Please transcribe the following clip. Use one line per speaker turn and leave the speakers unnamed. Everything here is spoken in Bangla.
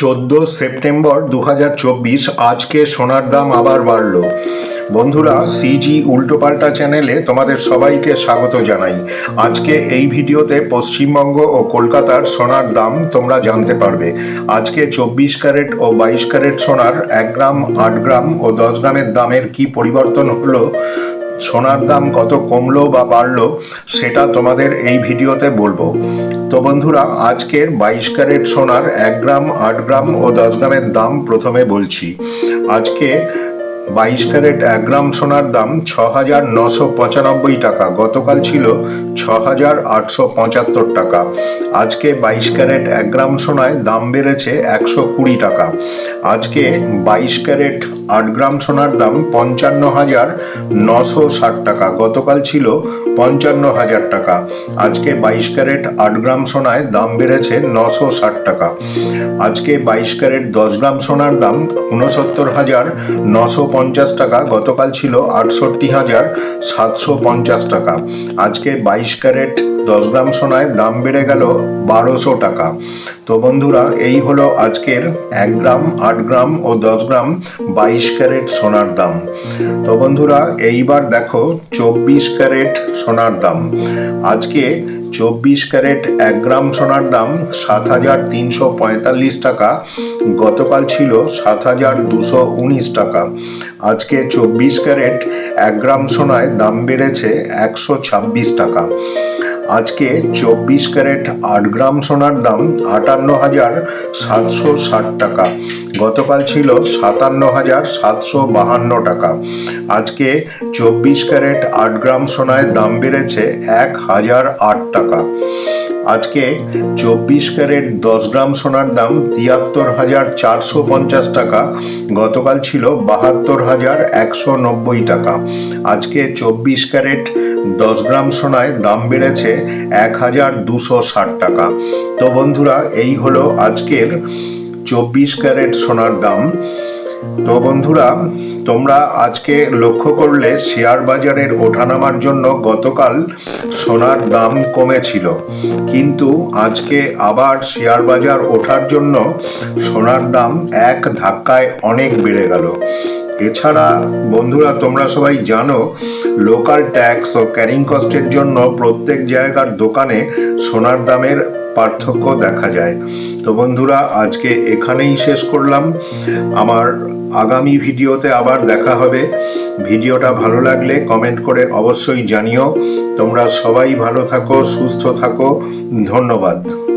চোদ্দ সেপ্টেম্বর দু হাজার চব্বিশ, আজকে সোনার দাম আবার বাড়ল। বন্ধুরা সিজি উল্টোপাল্টা চ্যানেলে তোমাদের সবাইকে স্বাগত জানাই। আজকে এই ভিডিওতে পশ্চিমবঙ্গ ও কলকাতার সোনার দাম তোমরা জানতে পারবে। আজকে চব্বিশ ক্যারেট ও বাইশ ক্যারেট সোনার এক গ্রাম, আট গ্রাম ও দশ গ্রামের দামের কি পরিবর্তন হলো সোনার দাম কত কমলো বা বাড়লো, সেটা তোমাদের এই ভিডিওতে বলব। তো বন্ধুরা, আজকের বাইশ ক্যারেট সোনার এক গ্রাম, আট গ্রাম ও দশ গ্রামের দাম প্রথমে বলছি। আজকে বাইশ ক্যারেট এক গ্রাম সোনার দাম ছ হাজার নশো পঁচানব্বই টাকা। গতকাল ছিল ছ হাজার আটশো পঁচাত্তর টাকা। আজকে বাইশ ক্যারেট এক গ্রাম সোনায় দাম বেড়েছে একশো কুড়ি টাকা। আজকে বাইশ ক্যারেট আট গ্রাম সোনার দাম পঞ্চান্ন হাজার নশো ষাট টাকা। গতকাল ছিল পঞ্চান্ন হাজার টাকা। আজকে বাইশ ক্যারেট আট গ্রাম সোনায় দাম বেড়েছে নশো ষাট টাকা। আজকে বাইশ ক্যারেট দশ গ্রাম সোনার দাম উনসত্তর হাজার নশো পঞ্চাশ টাকা গতকাল ছিল আটষট্টি হাজার সাতশো পঞ্চাশ টাকা। আজকে বাইশ ক্যারেট দশ গ্রাম সোনায় দাম বেড়ে গেল বারোশো টাকা। তো বন্ধুরা, এই হলো আজকের এক গ্রাম, আট গ্রাম ও দশ গ্রাম বাইশ ক্যারেট সোনার দাম। তো বন্ধুরা, এইবার দেখো চব্বিশ ক্যারেট সোনার দাম। আজকে চব্বিশ ক্যারেট এক গ্রাম সোনার দাম সাত হাজার তিনশো পঁয়তাল্লিশ টাকা। গতকাল ছিল সাত হাজার দুশো উনিশ টাকা। আজকে চব্বিশ ক্যারেট এক গ্রাম সোনায় দাম বেড়েছে একশো ছাব্বিশ টাকা। আজকে চব্বিশ ক্যারেট আট গ্রাম সোনার দাম আটান্ন হাজার সাতশো ষাট টাকা। গতকাল ছিল সাতান্ন হাজার সাতশো বাহান্ন টাকা। আজকে চব্বিশ ক্যারেট আট গ্রাম সোনায় দাম বেড়েছে এক হাজার আট টাকা। আজকে চব্বিশ ক্যারেট দশ গ্রাম সোনার দাম তিয়াত্তর হাজার চারশো পঞ্চাশ টাকা। গতকাল ছিল বাহাত্তর হাজার একশো নব্বই টাকা। আজকে চব্বিশ ক্যারেট দশ গ্রাম সোনায় দাম বেড়েছে এক হাজার দুশো ষাট টাকা। তো বন্ধুরা, এই হলো আজকের চব্বিশ ক্যারেট সোনার দাম। তো বন্ধুরা তোমরা আজকে লক্ষ্য করলে শেয়ার বাজারের ওঠানামার জন্য গতকাল সোনার দাম কমেছিল। কিন্তু আজকে আবার শেয়ার বাজার ওঠার জন্য সোনার দাম এক ধাক্কায় অনেক বেড়ে গেল। এছাড়া, বন্ধুরা, তোমরা সবাই জানো লোকাল ট্যাক্স ও ক্যারিং কস্টের জন্য প্রত্যেক জায়গার দোকানে সোনার দামের পার্থক্য দেখা যায়। তো বন্ধুরা, আজকে এখানেই শেষ করলাম। আমার আগামী ভিডিওতে আবার দেখা হবে। ভিডিওটা ভালো লাগলে কমেন্ট করে অবশ্যই জানিও। তোমরা সবাই ভালো থাকো, সুস্থ থাকো। ধন্যবাদ।